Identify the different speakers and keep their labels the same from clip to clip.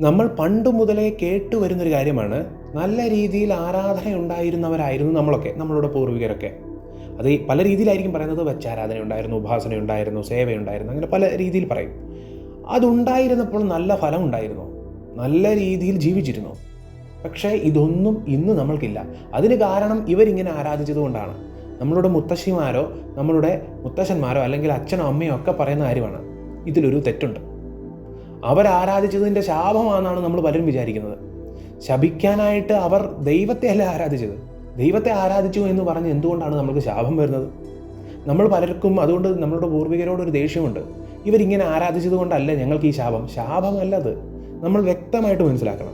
Speaker 1: നമ്മൾ പണ്ട് മുതലേ കേട്ടു വരുന്നൊരു കാര്യമാണ് നല്ല രീതിയിൽ ആരാധന ഉണ്ടായിരുന്നവരായിരുന്നു നമ്മളൊക്കെ നമ്മളുടെ പൂർവികരൊക്കെ. അത് പല രീതിയിലായിരിക്കും പറയുന്നത് വെച്ചാരാധന ഉണ്ടായിരുന്നു ഉപാസന ഉണ്ടായിരുന്നു സേവ ഉണ്ടായിരുന്നു അങ്ങനെ പല രീതിയിൽ പറയും. അതുണ്ടായിരുന്നപ്പോൾ നല്ല ഫലം ഉണ്ടായിരുന്നു നല്ല രീതിയിൽ ജീവിച്ചിരുന്നു. പക്ഷേ ഇതൊന്നും ഇന്ന് നമ്മൾക്കില്ല. അതിന് കാരണം ഇവരിങ്ങനെ ആരാധിച്ചതുകൊണ്ടാണ്. നമ്മളുടെ മുത്തശ്ശിമാരോ നമ്മളുടെ മുത്തശ്ശന്മാരോ അല്ലെങ്കിൽ അച്ഛനോ അമ്മയോ ഒക്കെ പറയുന്ന കാര്യമാണ്. ഇതിലൊരു തെറ്റുണ്ട്. അവരാരാധിച്ചതിന്റെ ശാപമാണെന്നാണ് നമ്മൾ പലരും വിചാരിക്കുന്നത്. ശപിക്കാനായിട്ട് അവർ ദൈവത്തെ അല്ല ആരാധിച്ചത്. ദൈവത്തെ ആരാധിച്ചു എന്ന് പറഞ്ഞ് എന്തുകൊണ്ടാണ് നമ്മൾക്ക് ശാപം വരുന്നത്? നമ്മൾ പലർക്കും അതുകൊണ്ട് നമ്മളുടെ പൂർവികരോട് ഒരു ദേഷ്യമുണ്ട്. ഇവരിങ്ങനെ ആരാധിച്ചത് കൊണ്ടല്ല ഞങ്ങൾക്ക് ഈ ശാപം. ശാപമല്ല അത്. നമ്മൾ വ്യക്തമായിട്ട് മനസ്സിലാക്കണം.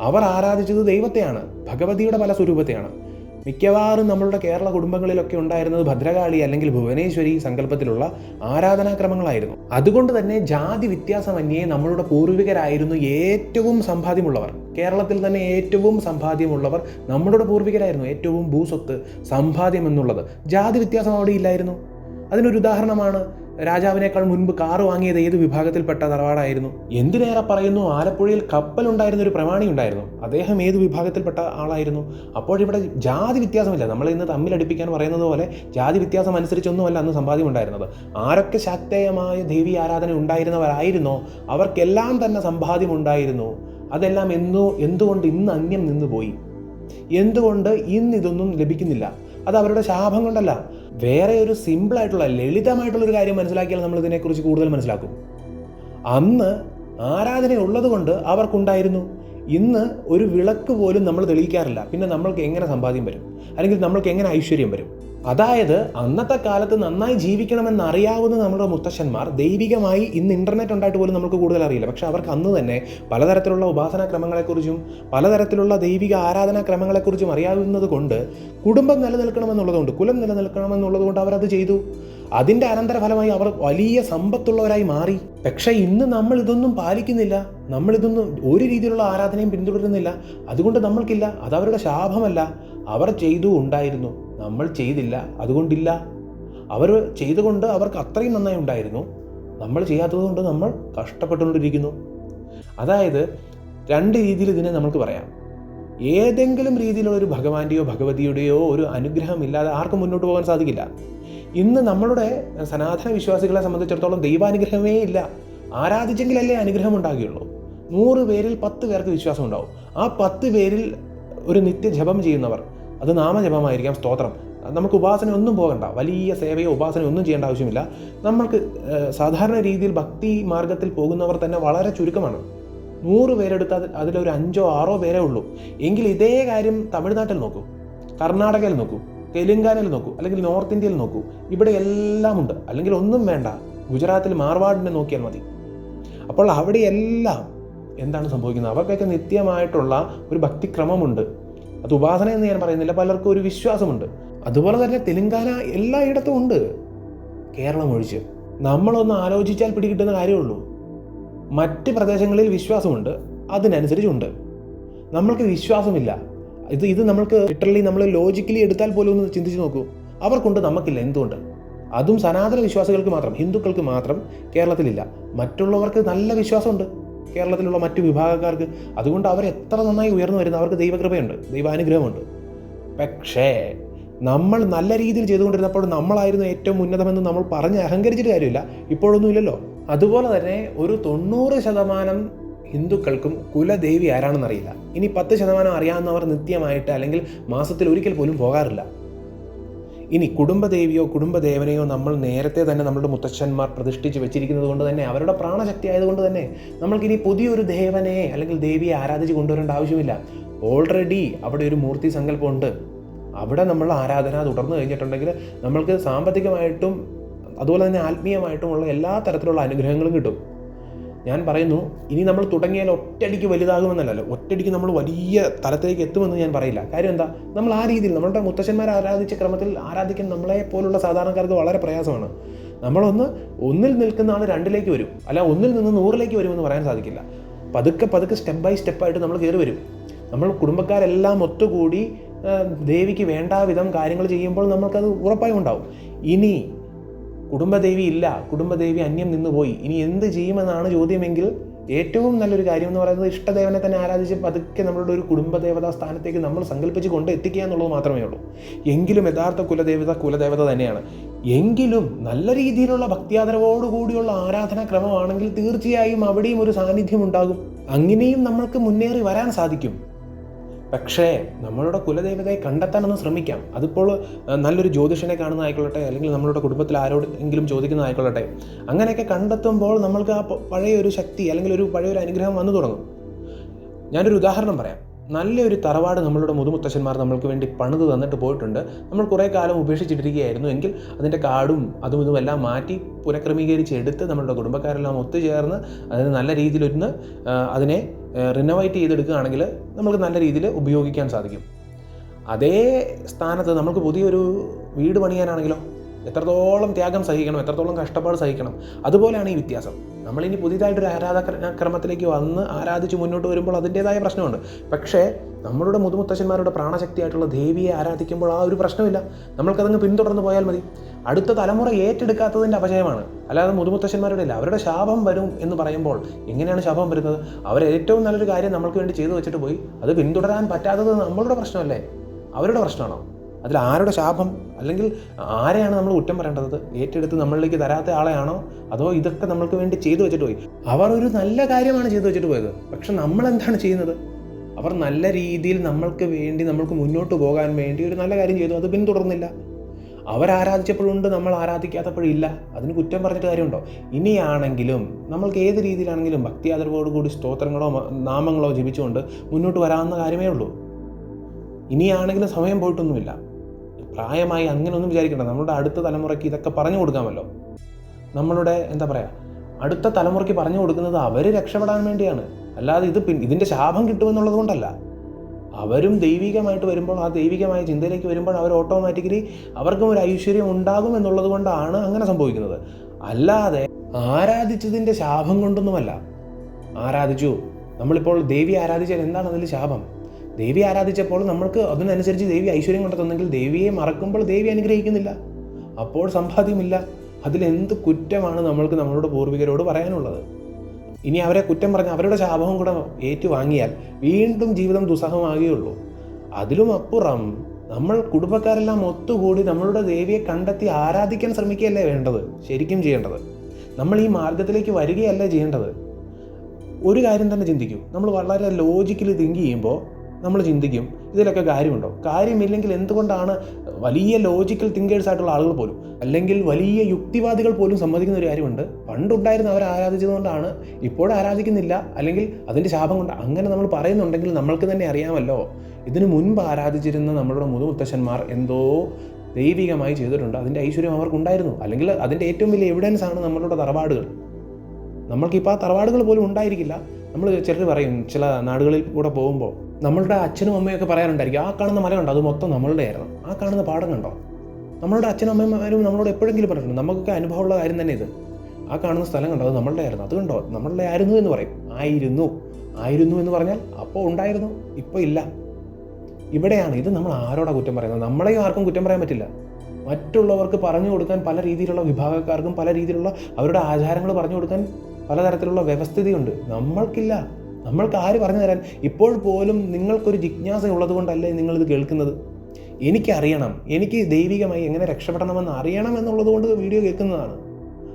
Speaker 1: അവർ ആരാധിച്ചത് ദൈവത്തെയാണ്. ഭഗവതിയുടെ പല സ്വരൂപത്തെയാണ്. മിക്കവാറും നമ്മളുടെ കേരള കുടുംബങ്ങളിലൊക്കെ ഉണ്ടായിരുന്നത് ഭദ്രകാളി അല്ലെങ്കിൽ ഭുവനേശ്വരി സങ്കല്പത്തിലുള്ള ആരാധനാക്രമങ്ങളായിരുന്നു. അതുകൊണ്ട് തന്നെ ജാതി വ്യത്യാസമന്യേ നമ്മളുടെ പൂർവികരായിരുന്നു ഏറ്റവും സമ്പാദ്യമുള്ളവർ. കേരളത്തിൽ തന്നെ ഏറ്റവും സമ്പാദ്യമുള്ളവർ നമ്മളുടെ പൂർവികരായിരുന്നു. ഏറ്റവും ഭൂസ്വത്ത് സമ്പാദ്യം എന്നുള്ളത് ജാതി വ്യത്യാസം അവിടെ ഇല്ലായിരുന്നു. അതിനൊരു ഉദാഹരണമാണ് രാജാവിനേക്കാൾ മുൻപ് കാറ് വാങ്ങിയത് ഏത് വിഭാഗത്തിൽപ്പെട്ട തറവാടായിരുന്നു. എന്തിനേറെ പറയുന്നു? ആലപ്പുഴയിൽ കപ്പലുണ്ടായിരുന്ന ഒരു പ്രമാണി ഉണ്ടായിരുന്നു. അദ്ദേഹം ഏത് വിഭാഗത്തിൽപ്പെട്ട ആളായിരുന്നു? അപ്പോഴിവിടെ ജാതി വ്യത്യാസമില്ല. നമ്മൾ ഇന്ന് തമ്മിലടിപ്പിക്കാൻ പറയുന്നത് പോലെ ജാതി വ്യത്യാസം അനുസരിച്ചൊന്നുമല്ല അന്ന് സമ്പാദ്യം ഉണ്ടായിരുന്നത്. ആരൊക്കെ ശക്തമായ ദേവി ആരാധന ഉണ്ടായിരുന്നവരായിരുന്നോ? അവർക്കെല്ലാം തന്നെ സമ്പാദ്യം ഉണ്ടായിരുന്നു. അതെല്ലാം എന്നോ എന്തുകൊണ്ട് ഇന്ന് അന്യം നിന്നുപോയി? എന്തുകൊണ്ട് ഇന്ന് ഇതൊന്നും ലഭിക്കുന്നില്ല? അത് അവരുടെ ശാപം കൊണ്ടല്ല. വേറെ ഒരു സിമ്പിളായിട്ടുള്ള ലളിതമായിട്ടുള്ളൊരു കാര്യം മനസ്സിലാക്കിയാൽ നമ്മൾ ഇതിനെക്കുറിച്ച് കൂടുതൽ മനസ്സിലാക്കും. അന്ന് ആരാധന ഉള്ളതുകൊണ്ട് അവർക്കുണ്ടായിരുന്നു. ഇന്ന് ഒരു വിളക്ക് പോലും നമ്മൾ തെളിയിക്കാറില്ല. പിന്നെ നമ്മൾക്ക് എങ്ങനെ സമ്പാദ്യം വരും? അല്ലെങ്കിൽ നമ്മൾക്ക് എങ്ങനെ ഐശ്വര്യം വരും? അതായത് അന്നത്തെ കാലത്ത് നന്നായി ജീവിക്കണമെന്ന് അറിയാവുന്ന നമ്മുടെ മുത്തശ്ശന്മാർ ദൈവികമായി ഇന്ന് ഇന്റർനെറ്റ് ഉണ്ടായിട്ട് പോലും നമുക്ക് കൂടുതൽ അറിയില്ല. പക്ഷെ അവർക്ക് അന്ന് തന്നെ പലതരത്തിലുള്ള ഉപാസനാ ക്രമങ്ങളെക്കുറിച്ചും പലതരത്തിലുള്ള ദൈവിക ആരാധനാ ക്രമങ്ങളെക്കുറിച്ചും അറിയാവുന്നത് കൊണ്ട് കുടുംബം നിലനിൽക്കണമെന്നുള്ളതുകൊണ്ട് കുലം നിലനിൽക്കണമെന്നുള്ളതുകൊണ്ട് അവരത് ചെയ്തു. അതിന്റെ അനന്തരഫലമായി അവർ വലിയ സമ്പത്തുള്ളവരായി മാറി. പക്ഷേ ഇന്ന് നമ്മൾ ഇതൊന്നും പാലിക്കുന്നില്ല. നമ്മൾ ഇതൊന്നും ഒരു രീതിയിലുള്ള ആരാധനയും പിന്തുടരുന്നില്ല. അതുകൊണ്ട് നമ്മൾക്കില്ല. അത് അവരുടെ ശാപമല്ല. അവർ ചെയ്തു ഉണ്ടായിരുന്നു. നമ്മൾ ചെയ്തില്ല. അതുകൊണ്ടില്ല. അവർ ചെയ്തുകൊണ്ട് അവർക്ക് അത്രയും നന്നായി ഉണ്ടായിരുന്നു. നമ്മൾ ചെയ്യാത്തത് കൊണ്ട് നമ്മൾ കഷ്ടപ്പെട്ടുകൊണ്ടിരിക്കുന്നു. അതായത് രണ്ട് രീതിയിൽ ഇതിനെ നമുക്ക് പറയാം. ഏതെങ്കിലും രീതിയിലുള്ള ഒരു ഭഗവാന്റെയോ ഭഗവതിയുടെയോ ഒരു അനുഗ്രഹം ഇല്ലാതെ ആർക്കും മുന്നോട്ട് പോകാൻ സാധിക്കില്ല. ഇന്ന് നമ്മളുടെ സനാതന വിശ്വാസികളെ സംബന്ധിച്ചിടത്തോളം ദൈവാനുഗ്രഹമേ ഇല്ല. ആരാധിച്ചെങ്കിലല്ലേ അനുഗ്രഹം ഉണ്ടാകുകയുള്ളൂ. നൂറ് പേരിൽ പത്ത് പേർക്ക് വിശ്വാസം ഉണ്ടാവും. ആ പത്ത് പേരിൽ ഒരു നിത്യ നിത്യജപം ചെയ്യുന്നവർ അത് നാമജപമായിരിക്കാം സ്തോത്രം. നമുക്ക് ഉപാസന ഒന്നും പോകണ്ട വലിയ സേവയോ ഉപാസന ഒന്നും ചെയ്യേണ്ട ആവശ്യമില്ല. നമ്മൾക്ക് സാധാരണ രീതിയിൽ ഭക്തി മാർഗത്തിൽ പോകുന്നവർ തന്നെ വളരെ ചുരുക്കമാണ്. നൂറ് പേരെടുത്ത് അത് അതിലൊരു അഞ്ചോ ആറോ പേരേ ഉള്ളൂ. എങ്കിൽ ഇതേ കാര്യം തമിഴ്നാട്ടിൽ നോക്കൂ കർണാടകയിൽ നോക്കൂ തെലുങ്കാനയിൽ നോക്കൂ അല്ലെങ്കിൽ നോർത്ത് ഇന്ത്യയിൽ നോക്കൂ. ഇവിടെ എല്ലാം ഉണ്ട്. അല്ലെങ്കിൽ ഒന്നും വേണ്ട ഗുജറാത്തിൽ മാർവാഡിനെ നോക്കിയാൽ മതി. അപ്പോൾ അവിടെയെല്ലാം എന്താണ് സംഭവിക്കുന്നത്? അവർക്കൊക്കെ നിത്യമായിട്ടുള്ള ഒരു ഭക്തിക്രമമുണ്ട്. അത് ഉപാസന എന്ന് ഞാൻ പറയുന്നില്ല പലർക്കും ഒരു വിശ്വാസമുണ്ട്. അതുപോലെ തന്നെ തെലുങ്കാന എല്ലായിടത്തും ഉണ്ട് കേരളം ഒഴിച്ച്. നമ്മളൊന്ന് ആലോചിച്ചാൽ പിടികിട്ടുന്ന കാര്യമുള്ളൂ. മറ്റ് പ്രദേശങ്ങളിൽ വിശ്വാസമുണ്ട് അതിനനുസരിച്ചുണ്ട്. നമ്മൾക്ക് വിശ്വാസമില്ല. ഇത് ഇത് നമ്മൾക്ക് ലിറ്ററലി നമ്മൾ ലോജിക്കലി എടുത്താൽ പോലും ഒന്ന് ചിന്തിച്ച് നോക്കൂ. അവർക്കുണ്ട് നമുക്കില്ല എന്തുകൊണ്ട്? അതും സനാതന വിശ്വാസികൾക്ക് മാത്രം ഹിന്ദുക്കൾക്ക് മാത്രം കേരളത്തിലില്ല. മറ്റുള്ളവർക്ക് നല്ല വിശ്വാസമുണ്ട്. കേരളത്തിലുള്ള മറ്റു വിഭാഗക്കാർക്ക് അതുകൊണ്ട് അവർ എത്ര നന്നായി ഉയർന്നു വരുന്നു അവർക്ക് ദൈവകൃപയുണ്ട് ദൈവാനുഗ്രഹമുണ്ട്. പക്ഷേ നമ്മൾ നല്ല രീതിയിൽ ചെയ്തുകൊണ്ടിരുന്നപ്പോൾ നമ്മളായിരുന്നു ഏറ്റവും ഉന്നതമെന്ന് നമ്മൾ പറഞ്ഞ് അഹങ്കരിച്ചിട്ട് കാര്യമില്ല. ഇപ്പോഴൊന്നുമില്ലല്ലോ. അതുപോലെ തന്നെ ഒരു തൊണ്ണൂറ് ശതമാനം ഹിന്ദുക്കൾക്കും കുലദേവി ആരാണെന്നറിയില്ല. ഇനി പത്ത് ശതമാനം അറിയാവുന്നവർ നിത്യമായിട്ട് അല്ലെങ്കിൽ മാസത്തിൽ ഒരിക്കൽ പോലും പോകാറില്ല. ഇനി കുടുംബദേവിയോ കുടുംബദേവനെയോ നമ്മൾ നേരത്തെ തന്നെ നമ്മുടെ മുത്തച്ഛന്മാർ പ്രതിഷ്ഠിച്ച് വെച്ചിരിക്കുന്നത് കൊണ്ട് തന്നെ അവരുടെ പ്രാണശക്തി ആയതുകൊണ്ട് തന്നെ നമ്മൾക്കിനി പുതിയൊരു ദേവനെ അല്ലെങ്കിൽ ദേവിയെ ആരാധിച്ച് കൊണ്ടുവരേണ്ട ആവശ്യമില്ല. ഓൾറെഡി അവിടെ ഒരു മൂർത്തി സങ്കല്പമുണ്ട്. അവിടെ നമ്മൾ ആരാധന തുടർന്നു കഴിഞ്ഞിട്ടുണ്ടെങ്കിൽ നമ്മൾക്ക് സാമ്പത്തികമായിട്ടും അതുപോലെ തന്നെ ആത്മീയമായിട്ടുമുള്ള എല്ലാ തരത്തിലുള്ള അനുഗ്രഹങ്ങളും കിട്ടും. ഞാൻ പറയുന്നു ഇനി നമ്മൾ തുടങ്ങിയാൽ ഒറ്റയടിക്ക് വലുതാകുമെന്നല്ലല്ലോ. ഒറ്റയടിക്ക് നമ്മൾ വലിയ തലത്തിലേക്ക് എത്തുമെന്ന് ഞാൻ പറയില്ല. കാര്യം എന്താ? നമ്മൾ ആ രീതിയിൽ നമ്മളുടെ മുത്തശ്ശന്മാർ ആരാധിച്ച ക്രമത്തിൽ ആരാധിക്കാൻ നമ്മളെ പോലുള്ള സാധാരണക്കാർക്ക് വളരെ പ്രയാസമാണ്. നമ്മളൊന്ന് ഒന്നിൽ നിൽക്കുന്ന ആൾ രണ്ടിലേക്ക് വരും. അല്ല ഒന്നിൽ നിന്ന് നൂറിലേക്ക് വരുമെന്ന് പറയാൻ സാധിക്കില്ല. പതുക്കെ പതുക്കെ സ്റ്റെപ്പ് ബൈ സ്റ്റെപ്പായിട്ട് നമ്മൾ കയറി വരും. നമ്മൾ കുടുംബക്കാരെല്ലാം ഒത്തുകൂടി ദേവിക്ക് വേണ്ട വിധം കാര്യങ്ങൾ ചെയ്യുമ്പോൾ നമ്മൾക്കത് ഉറപ്പായും ഉണ്ടാവും. ഇനി കുടുംബദേവി ഇല്ല കുടുംബദേവി അന്യം നിന്നുപോയി ഇനി എന്ത് ചെയ്യുമെന്നാണ് ചോദ്യമെങ്കിൽ ഏറ്റവും നല്ലൊരു കാര്യം എന്ന് പറയുന്നത് ഇഷ്ടദേവനെ തന്നെ ആരാധിച്ച് പതുക്കെ നമ്മളുടെ ഒരു കുടുംബദേവതാ സ്ഥാനത്തേക്ക് നമ്മൾ സങ്കല്പിച്ച് കൊണ്ട് എത്തിക്കുക എന്നുള്ളത് മാത്രമേ ഉള്ളൂ. എങ്കിലും യഥാർത്ഥ കുലദേവത കുലദേവത തന്നെയാണ്. എങ്കിലും നല്ല രീതിയിലുള്ള ഭക്തിയാദരവോടുകൂടിയുള്ള ആരാധനാക്രമമാണെങ്കിൽ തീർച്ചയായും അവിടെയും ഒരു സാന്നിധ്യം ഉണ്ടാകും. അങ്ങനെയും നമ്മൾക്ക് മുന്നേറി വരാൻ സാധിക്കും. പക്ഷേ നമ്മളുടെ കുലദേവതയെ കണ്ടെത്താനൊന്ന് ശ്രമിക്കാം. അതിപ്പോൾ നല്ലൊരു ജ്യോതിഷനെ കാണുന്നതായിക്കൊള്ളട്ടെ അല്ലെങ്കിൽ നമ്മളുടെ കുടുംബത്തിൽ ആരോടെങ്കിലും ചോദിക്കുന്നതായിക്കൊള്ളട്ടെ അങ്ങനെയൊക്കെ കണ്ടെത്തുമ്പോൾ നമ്മൾക്ക് ആ പഴയ ഒരു ശക്തി അല്ലെങ്കിൽ ഒരു പഴയൊരു അനുഗ്രഹം വന്നു തുടങ്ങും. ഞാനൊരു ഉദാഹരണം പറയാം. നല്ലൊരു തറവാട് നമ്മളുടെ മുതുമുത്തശ്ശന്മാർ നമ്മൾക്ക് വേണ്ടി പണിത് തന്നിട്ട് പോയിട്ടുണ്ട്. നമ്മൾ കുറേ കാലം ഉപേക്ഷിച്ചിട്ടിരിക്കുകയായിരുന്നു. എങ്കിൽ അതിന്റെ കാടും അതും ഇതും എല്ലാം മാറ്റി പുനഃക്രമീകരിച്ച് എടുത്ത് നമ്മളുടെ കുടുംബക്കാരെല്ലാം ഒത്തുചേർന്ന് അതിന് നല്ല രീതിയിലൊന്ന് അതിനെ റിനോവേറ്റ് ചെയ്തെടുക്കുകയാണെങ്കിൽ നമുക്ക് നല്ല രീതിയിൽ ഉപയോഗിക്കാൻ സാധിക്കും. അതേ സ്ഥാനത്ത് നമുക്ക് പുതിയൊരു വീട് പണിയാനാണെങ്കിലോ എത്രത്തോളം ത്യാഗം സഹിക്കണം എത്രത്തോളം കഷ്ടപ്പാട് സഹിക്കണം അതുപോലെയാണ് ഈ വ്യത്യാസം. നമ്മളിനി പുതിയതായിട്ടൊരു ആരാധനാക്രമത്തിലേക്ക് വന്ന് ആരാധിച്ച് മുന്നോട്ട് വരുമ്പോൾ അതിന്റേതായ പ്രശ്നമുണ്ട്. പക്ഷേ നമ്മളുടെ മുതുമുത്തശ്ശന്മാരുടെ പ്രാണശക്തിയായിട്ടുള്ള ദേവിയെ ആരാധിക്കുമ്പോൾ ആ ഒരു പ്രശ്നമില്ല. നമ്മൾക്കതങ്ങ് പിന്തുടർന്ന് പോയാൽ മതി. അടുത്ത തലമുറ ഏറ്റെടുക്കാത്തതിന്റെ അപജയമാണ്. അല്ലാതെ മുതുമുത്തശ്ശന്മാരുടെ ഇല്ല അവരുടെ ശാപം വരും എന്ന് പറയുമ്പോൾ എങ്ങനെയാണ് ശാപം വരുന്നത്? അവർ ഏറ്റവും നല്ലൊരു കാര്യം നമ്മൾക്ക് വേണ്ടി ചെയ്തു വെച്ചിട്ട് പോയി അത് പിന്തുടരാൻ പറ്റാത്തത് നമ്മളുടെ പ്രശ്നമല്ലേ? അവരുടെ പ്രശ്നമാണോ? അതിൽ ആരുടെ ശാപം? അല്ലെങ്കിൽ ആരെയാണ് നമ്മൾ കുറ്റം പറയേണ്ടത്? ഏറ്റെടുത്ത് നമ്മളിലേക്ക് തരാത്ത ആളെയാണോ? അതോ ഇതൊക്കെ നമ്മൾക്ക് വേണ്ടി ചെയ്തു വെച്ചിട്ട് പോയി? അവർ ഒരു നല്ല കാര്യമാണ് ചെയ്തു വെച്ചിട്ട് പോയത്. പക്ഷെ നമ്മൾ എന്താണ് ചെയ്യുന്നത്? അവർ നല്ല രീതിയിൽ നമ്മൾക്ക് വേണ്ടി നമ്മൾക്ക് മുന്നോട്ട് പോകാൻ വേണ്ടി ഒരു നല്ല കാര്യം ചെയ്തു. അത് പിന്തുടർന്നില്ല. അവരാരാധിച്ചപ്പോഴുണ്ട് നമ്മൾ ആരാധിക്കാത്തപ്പോഴില്ല. അതിന് കുറ്റം പറഞ്ഞിട്ട് കാര്യമുണ്ടോ? ഇനിയാണെങ്കിലും നമ്മൾക്ക് ഏത് രീതിയിലാണെങ്കിലും ഭക്തി ആദരവോടുകൂടി സ്തോത്രങ്ങളോ നാമങ്ങളോ ജപിച്ചുകൊണ്ട് മുന്നോട്ട് വരാവുന്ന കാര്യമേ ഉള്ളൂ. ഇനിയാണെങ്കിലും സമയം പോയിട്ടൊന്നുമില്ല. പ്രായമായി അങ്ങനെയൊന്നും വിചാരിക്കണ്ട. നമ്മുടെ അടുത്ത തലമുറയ്ക്ക് ഇതൊക്കെ പറഞ്ഞു കൊടുക്കാമല്ലോ. നമ്മളുടെ എന്താ പറയുക അടുത്ത തലമുറയ്ക്ക് പറഞ്ഞു കൊടുക്കുന്നത് അവർ രക്ഷപ്പെടാൻ വേണ്ടിയാണ്. അല്ലാതെ ഇത് പിൻ ഇതിന്റെ ശാപം കിട്ടുമെന്നുള്ളത് കൊണ്ടല്ല. അവരും ദൈവികമായിട്ട് വരുമ്പോൾ ആ ദൈവികമായ ചിന്തയിലേക്ക് വരുമ്പോൾ അവർ ഓട്ടോമാറ്റിക്കലി അവർക്കും ഒരു ഐശ്വര്യം ഉണ്ടാകും എന്നുള്ളത് കൊണ്ടാണ് അങ്ങനെ സംഭവിക്കുന്നത്. അല്ലാതെ ആരാധിച്ചതിന്റെ ശാപം കൊണ്ടൊന്നുമല്ല. ആരാധിച്ചു. നമ്മളിപ്പോൾ ദേവി ആരാധിച്ചാൽ എന്താണ് അതിൽ ശാപം? ദേവി ആരാധിച്ചപ്പോൾ നമ്മൾക്ക് അതിനനുസരിച്ച് ദേവി ഐശ്വര്യം കൊണ്ട് തന്നെങ്കിൽ ദേവിയെ മറക്കുമ്പോൾ ദേവി അനുഗ്രഹിക്കുന്നില്ല. അപ്പോൾ സമ്പാദ്യമില്ല. അതിലെന്ത് കുറ്റമാണ് നമ്മൾക്ക് നമ്മളുടെ പൂർവികരോട് പറയാനുള്ളത്? ഇനി അവരെ കുറ്റം പറഞ്ഞ് അവരുടെ ശാപവും കൂടെ ഏറ്റുവാങ്ങിയാൽ വീണ്ടും ജീവിതം ദുസ്സഹമാകുകയുള്ളൂ. അതിലും അപ്പുറം നമ്മൾ കുടുംബക്കാരെല്ലാം ഒത്തുകൂടി നമ്മളുടെ ദേവിയെ കണ്ടെത്തി ആരാധിക്കാൻ ശ്രമിക്കുകയല്ലേ വേണ്ടത്? ശരിക്കും ചെയ്യേണ്ടത്. നമ്മൾ ഈ മാർഗത്തിലേക്ക് വരികയല്ലേ ചെയ്യേണ്ടത്? ഒരു കാര്യം തന്നെ ചിന്തിക്കൂ. നമ്മൾ വളരെ ലോജിക്കലി തിങ്ക് ചെയ്യുമ്പോൾ നമ്മൾ ചിന്തിക്കും ഇതിലൊക്കെ കാര്യമുണ്ടോ? കാര്യമില്ലെങ്കിൽ എന്തുകൊണ്ടാണ് വലിയ ലോജിക്കൽ തിങ്കേഴ്സ് ആയിട്ടുള്ള ആളുകൾ പോലും അല്ലെങ്കിൽ വലിയ യുക്തിവാദികൾ പോലും സമ്മതിക്കുന്ന ഒരു കാര്യമുണ്ട്? പണ്ടുണ്ടായിരുന്ന അവർ ആരാധിച്ചതുകൊണ്ടാണ് ഇപ്പോഴും ആരാധിക്കുന്നില്ല അല്ലെങ്കിൽ അതിന്റെ ശാപം കൊണ്ട് അങ്ങനെ നമ്മൾ പറയുന്നുണ്ടെങ്കിൽ നമ്മൾക്ക് തന്നെ അറിയാമല്ലോ. ഇതിനു മുൻപ് ആരാധിച്ചിരുന്ന നമ്മളുടെ മുതുമുത്തശ്ശന്മാർ എന്തോ ദൈവികമായി ചെയ്തിട്ടുണ്ട്. അതിന്റെ ഐശ്വര്യം അവർക്കുണ്ടായിരുന്നു. അല്ലെങ്കിൽ അതിന്റെ ഏറ്റവും വലിയ എവിഡൻസ് ആണ് നമ്മളുടെ തറവാടുകൾ. നമ്മൾക്കിപ്പോൾ ആ തറവാടുകൾ പോലും ഉണ്ടായിരിക്കില്ല. നമ്മൾ ചിലർ പറയും ചില നാടുകളിൽ കൂടെ പോകുമ്പോൾ നമ്മളുടെ അച്ഛനും അമ്മയൊക്കെ പറയാറുണ്ടായിരിക്കും ആ കാണുന്ന മല കണ്ടോ അത് മൊത്തം നമ്മളുടെ ആയിരുന്നു. ആ കാണുന്ന പാടം കണ്ടോ? നമ്മളുടെ അച്ഛനും അമ്മമാരും നമ്മളോട് എപ്പോഴെങ്കിലും പറഞ്ഞിട്ടുണ്ട് നമുക്കൊക്കെ അനുഭവമുള്ള കാര്യം തന്നെ ഇത്. ആ കാണുന്ന സ്ഥലം കണ്ടോ? അത് നമ്മളുടെ ആയിരുന്നു. അത് കണ്ടോ? നമ്മളുടെ ആയിരുന്നു എന്ന് പറയും. ആയിരുന്നു. ആയിരുന്നു എന്ന് പറഞ്ഞാൽ അപ്പോൾ ഉണ്ടായിരുന്നു. ഇപ്പോൾ ഇല്ല. ഇവിടെയാണ് ഇത് നമ്മൾ ആരോടാ കുറ്റം പറയുന്നത്? നമ്മളെയും ആർക്കും കുറ്റം പറയാൻ പറ്റില്ല. മറ്റുള്ളവർക്ക് പറഞ്ഞു കൊടുക്കാൻ പല രീതിയിലുള്ള വിഭാഗക്കാർക്കും പല രീതിയിലുള്ള അവരുടെ ആചാരങ്ങൾ പറഞ്ഞു കൊടുക്കാൻ പലതരത്തിലുള്ള വ്യവസ്ഥിതിയുണ്ട്. നമ്മൾക്കില്ല. നമ്മൾക്ക് ആര് പറഞ്ഞു തരാൻ? ഇപ്പോൾ പോലും നിങ്ങൾക്കൊരു ജിജ്ഞാസ ഉള്ളത് കൊണ്ടല്ലേ നിങ്ങളിത് കേൾക്കുന്നത്? എനിക്കറിയണം. എനിക്ക് ദൈവികമായി എങ്ങനെ രക്ഷപ്പെടണമെന്ന് അറിയണം എന്നുള്ളത് കൊണ്ട് വീഡിയോ കേൾക്കുന്നതാണ്.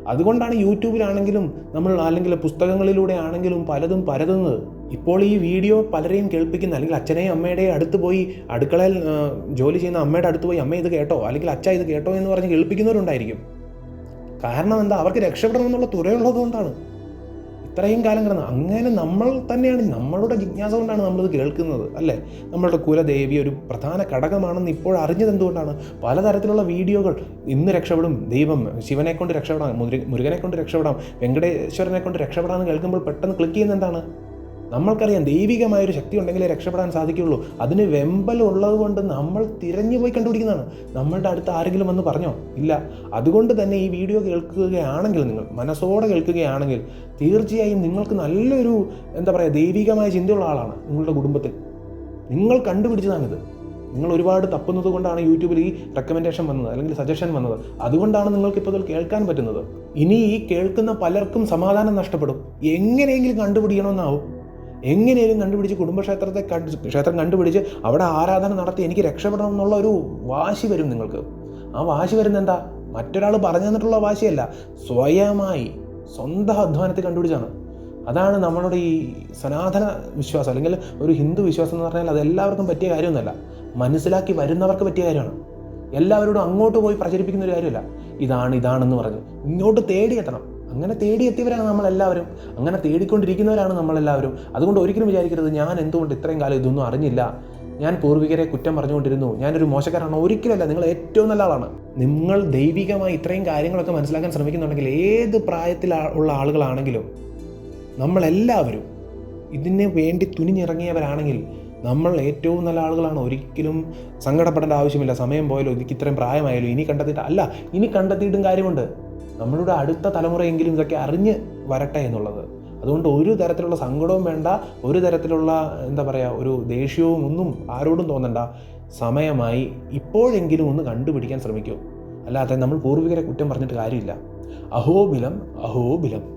Speaker 1: അതുകൊണ്ടാണ് യൂട്യൂബിലാണെങ്കിലും നമ്മൾ അല്ലെങ്കിൽ പുസ്തകങ്ങളിലൂടെ ആണെങ്കിലും പലതും പരതുന്നത്. ഇപ്പോൾ ഈ വീഡിയോ പലരെയും കേൾപ്പിക്കുന്ന അല്ലെങ്കിൽ അച്ഛനെയും അമ്മയുടെയും അടുത്ത് പോയി അടുക്കളയിൽ ജോലി ചെയ്യുന്ന അമ്മയുടെ അടുത്ത് പോയി അമ്മ ഇത് കേട്ടോ അല്ലെങ്കിൽ അച്ഛ ഇത് കേട്ടോ എന്ന് പറഞ്ഞ് കേൾപ്പിക്കുന്നവരുണ്ടായിരിക്കും. കാരണം എന്താ? അവർക്ക് രക്ഷപ്പെടണം എന്നുള്ള തുറയുള്ളത് കൊണ്ടാണ് ഇത്രയും കാലം കിടന്ന് അങ്ങനെ നമ്മൾ തന്നെയാണ് നമ്മളുടെ ജിജ്ഞാസ കൊണ്ടാണ് നമ്മളിത് കേൾക്കുന്നത് അല്ലേ? നമ്മളുടെ കുലദേവി ഒരു പ്രധാന ഘടകമാണെന്ന് ഇപ്പോൾ അറിഞ്ഞത് എന്തുകൊണ്ടാണ്? പലതരത്തിലുള്ള വീഡിയോകൾ ഇന്ന് രക്ഷപ്പെടും. ദൈവം ശിവനെ കൊണ്ട് രക്ഷപ്പെടാം മുരുകനെ കൊണ്ട് രക്ഷപ്പെടാം വെങ്കടേശ്വരനെ കൊണ്ട് രക്ഷപ്പെടാമെന്ന് കേൾക്കുമ്പോൾ പെട്ടെന്ന് ക്ലിക്ക് ചെയ്യുന്ന എന്താണ്? നമ്മൾക്കറിയാം ദൈവികമായൊരു ശക്തി ഉണ്ടെങ്കിലേ രക്ഷപ്പെടാൻ സാധിക്കുകയുള്ളൂ. അതിന് വെമ്പലുള്ളത് കൊണ്ട് നമ്മൾ തിരഞ്ഞു പോയി കണ്ടുപിടിക്കുന്നതാണ്. നമ്മളുടെ അടുത്ത് ആരെങ്കിലും വന്ന് പറഞ്ഞോ? ഇല്ല. അതുകൊണ്ട് തന്നെ ഈ വീഡിയോ കേൾക്കുകയാണെങ്കിൽ നിങ്ങൾ മനസ്സോടെ കേൾക്കുകയാണെങ്കിൽ തീർച്ചയായും നിങ്ങൾക്ക് നല്ലൊരു എന്താ പറയുക ദൈവികമായ ചിന്തയുള്ള ആളാണ് നിങ്ങളുടെ കുടുംബത്തിൽ. നിങ്ങൾ കണ്ടുപിടിച്ചതാണിത് നിങ്ങൾ ഒരുപാട് തപ്പുന്നത് കൊണ്ടാണ് യൂട്യൂബിൽ ഈ റെക്കമെൻഡേഷൻ വന്നത് അല്ലെങ്കിൽ സജഷൻ വന്നത്. അതുകൊണ്ടാണ് നിങ്ങൾക്ക് ഇപ്പോൾ കേൾക്കാൻ പറ്റുന്നത്. ഇനി ഈ കേൾക്കുന്ന പലർക്കും സമാധാനം നഷ്ടപ്പെടും. എങ്ങനെയെങ്കിലും കണ്ടുപിടിക്കണമെന്നാവും. എങ്ങനെയും കണ്ടുപിടിച്ച് കുടുംബക്ഷേത്രത്തെ കണ്ട് ക്ഷേത്രം കണ്ടുപിടിച്ച് അവിടെ ആരാധന നടത്തി എനിക്ക് രക്ഷപ്പെടണം എന്നുള്ള ഒരു വാശി വരും നിങ്ങൾക്ക്. ആ വാശി വരുന്ന എന്താ? മറ്റൊരാൾ പറഞ്ഞു തന്നിട്ടുള്ള വാശിയല്ല. സ്വയമായി സ്വന്തം അധ്വാനത്തിൽ കണ്ടുപിടിച്ചാണ് അതാണ് നമ്മളുടെ ഈ സനാതന വിശ്വാസം. അല്ലെങ്കിൽ ഒരു ഹിന്ദു വിശ്വാസം എന്ന് പറഞ്ഞാൽ അത് എല്ലാവർക്കും പറ്റിയ കാര്യമൊന്നുമല്ല. മനസ്സിലാക്കി വരുന്നവർക്ക് പറ്റിയ കാര്യമാണ്. എല്ലാവരോടും അങ്ങോട്ട് പോയി പ്രചരിപ്പിക്കുന്ന ഒരു കാര്യമല്ല. ഇതാണ് ഇതാണെന്ന് പറഞ്ഞ് ഇങ്ങോട്ട് തേടിയെത്തണം. അങ്ങനെ തേടിയെത്തിയവരാണ് നമ്മളെല്ലാവരും. അങ്ങനെ തേടിക്കൊണ്ടിരിക്കുന്നവരാണ് നമ്മളെല്ലാവരും. അതുകൊണ്ട് ഒരിക്കലും വിചാരിക്കരുത് ഞാൻ എന്തുകൊണ്ട് ഇത്രയും കാലം ഇതൊന്നും അറിഞ്ഞില്ല. ഞാൻ പൂർവികരെ കുറ്റം പറഞ്ഞുകൊണ്ടിരുന്നു. ഞാനൊരു മോശക്കാരാണ് ഒരിക്കലല്ല നിങ്ങൾ ഏറ്റവും നല്ല ആളാണ്. നിങ്ങൾ ദൈവികമായി ഇത്രയും കാര്യങ്ങളൊക്കെ മനസ്സിലാക്കാൻ ശ്രമിക്കുന്നുണ്ടെങ്കിൽ ഏത് പ്രായത്തിൽ ഉള്ള ആളുകളാണെങ്കിലും നമ്മളെല്ലാവരും ഇതിന് വേണ്ടി തുനിഞ്ഞിറങ്ങിയവരാണെങ്കിൽ നമ്മൾ ഏറ്റവും നല്ല ആളുകളാണ്. ഒരിക്കലും സങ്കടപ്പെടേണ്ട ആവശ്യമില്ല. സമയം പോയാലോ എനിക്ക് ഇത്രയും പ്രായമായാലോ ഇനി കണ്ടെത്തിയിട്ട് അല്ല ഇനി കണ്ടെത്തിയിട്ടും കാര്യമുണ്ട്. നമ്മളുടെ അടുത്ത തലമുറയെങ്കിലും ഇതൊക്കെ അറിഞ്ഞ് വരട്ടെ എന്നുള്ളത്. അതുകൊണ്ട് ഒരു തരത്തിലുള്ള സങ്കടവും വേണ്ട ഒരു തരത്തിലുള്ള എന്താ പറയുക ഒരു ദേഷ്യവും ഒന്നും ആരോടും തോന്നണ്ട. സമയമായി ഇപ്പോഴെങ്കിലും ഒന്ന് കണ്ടുപിടിക്കാൻ ശ്രമിക്കൂ. അല്ലാതെ നമ്മൾ പൂർവികരെ കുറ്റം പറഞ്ഞിട്ട് കാര്യമില്ല. അഹോബിലം അഹോബിലം.